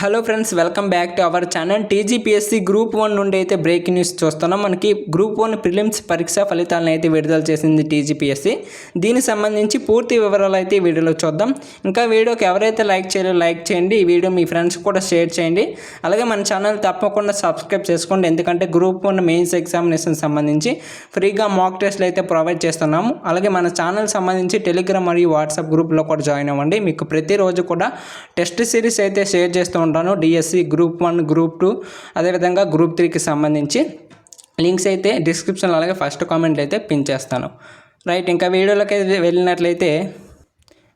Hello friends welcome back to our channel TGPSC group one నుండి అయితే breaking news చూస్తున్నాం. మనకి గ్రూప్ వన్ ప్రిలిమ్స్ పరీక్ష ఫలితాలను అయితే విడుదల చేసింది టీజీపీఎస్సీ దీనికి సంబంధించి పూర్తి వివరాలు అయితే ఈ వీడియోలో చూద్దాం. ఇంకా వీడియోకి ఎవరైతే లైక్ చేయలేదో లైక్ చేయండి. ఈ వీడియో మీ ఫ్రెండ్స్ కూడా షేర్ చేయండి. అలాగే మన ఛానల్ తప్పకుండా సబ్స్క్రైబ్ చేసుకోండి. ఎందుకంటే గ్రూప్ వన్ మెయిన్స్ ఎగ్జామినేషన్ సంబంధించి ఫ్రీగా మాక్ టెస్ట్లు అయితే ప్రొవైడ్ చేస్తున్నాము. అలాగే మన ఛానల్ సంబంధించి టెలిగ్రామ్ మరియు వాట్సాప్ గ్రూప్లో కూడా జాయిన్ అవ్వండి. మీకు ప్రతిరోజు కూడా టెస్ట్ సిరీస్ అయితే షేర్ చేస్తూ ఉంటాను DSC group one group two అదేవిధంగా గ్రూప్ త్రీకి సంబంధించి లింక్స్ అయితే డిస్క్రిప్షన్లో అలాగే ఫస్ట్ కామెంట్ అయితే పిన్ చేస్తాను. రైట్ ఇంకా వీడియోలోకి వెళ్ళినట్లయితే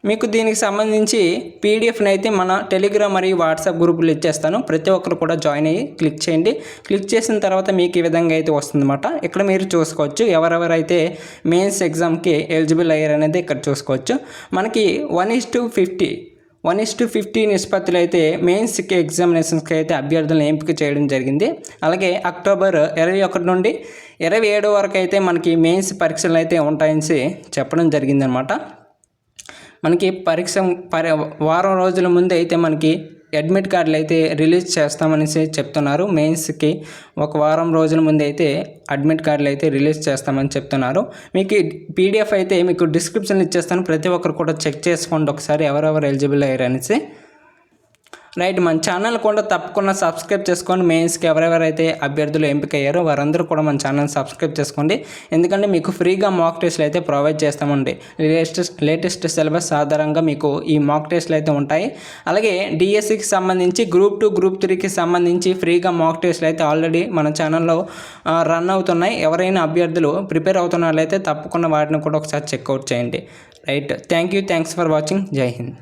మీకు దీనికి సంబంధించి పీడిఎఫ్ని అయితే మన టెలిగ్రామ్ మరియు వాట్సాప్ గ్రూపులు ఇచ్చేస్తాను. ప్రతి ఒక్కరు కూడా జాయిన్ అయ్యి క్లిక్ చేయండి. క్లిక్ చేసిన తర్వాత మీకు ఈ విధంగా అయితే వస్తుందన్నమాట. ఇక్కడ మీరు చూసుకోవచ్చు ఎవరెవరైతే మెయిన్స్ ఎగ్జామ్కి ఎలిజిబుల్ అయ్యారు అనేది ఇక్కడ చూసుకోవచ్చు. మనకి one is to fifty one is to fifty నిష్పత్తిలో అయితే మెయిన్స్కి ఎగ్జామినేషన్స్కి అయితే అభ్యర్థులను ఎంపిక చేయడం జరిగింది. అలాగే అక్టోబర్ ఇరవై ఒకటి నుండి ఇరవై ఏడు వరకు అయితే మనకి మెయిన్స్ పరీక్షలు అయితే ఉంటాయని చెప్పడం జరిగిందనమాట మనకి పరీక్ష పరి వారం రోజుల ముందు అయితే మనకి అడ్మిట్ కార్డులు అయితే రిలీజ్ చేస్తామనేసి చెప్తున్నారు. మెయిన్స్కి ఒక వారం రోజుల ముందు అయితే అడ్మిట్ కార్డులు అయితే రిలీజ్ చేస్తామని చెప్తున్నారు. మీకు పీడిఎఫ్ అయితే మీకు డిస్క్రిప్షన్ ఇచ్చేస్తాను. ప్రతి ఒక్కరు కూడా చెక్ చేసుకోండి. ఒకసారి ఎవరెవరు ఎలిజిబుల్ అయ్యారు అనేసి రైట్ మన ఛానల్ కూడా తప్పకుండా సబ్స్క్రైబ్ చేసుకోండి. మెయిన్స్కి ఎవరెవరైతే అభ్యర్థులు ఎంపిక అయ్యారో వారందరూ కూడా మన ఛానల్ సబ్స్క్రైబ్ చేసుకోండి. ఎందుకంటే మీకు ఫ్రీగా మాక్ టెస్ట్లు అయితే ప్రొవైడ్ చేస్తామండి. లేటెస్ట్ లేటెస్ట్ సిలబస్ ఆధారంగా మీకు ఈ మాక్ టెస్ట్లు అయితే ఉంటాయి. అలాగే డిఎస్సికి సంబంధించి గ్రూప్ టూ గ్రూప్ త్రీకి సంబంధించి ఫ్రీగా మాక్ టెస్ట్లు అయితే ఆల్రెడీ మన ఛానల్లో రన్ అవుతున్నాయి. ఎవరైనా అభ్యర్థులు ప్రిపేర్ అవుతున్నట్లయితే తప్పకుండా వాటిని కూడా ఒకసారి చెక్అవుట్ చేయండి. Right thank you thanks for watching జై హింద్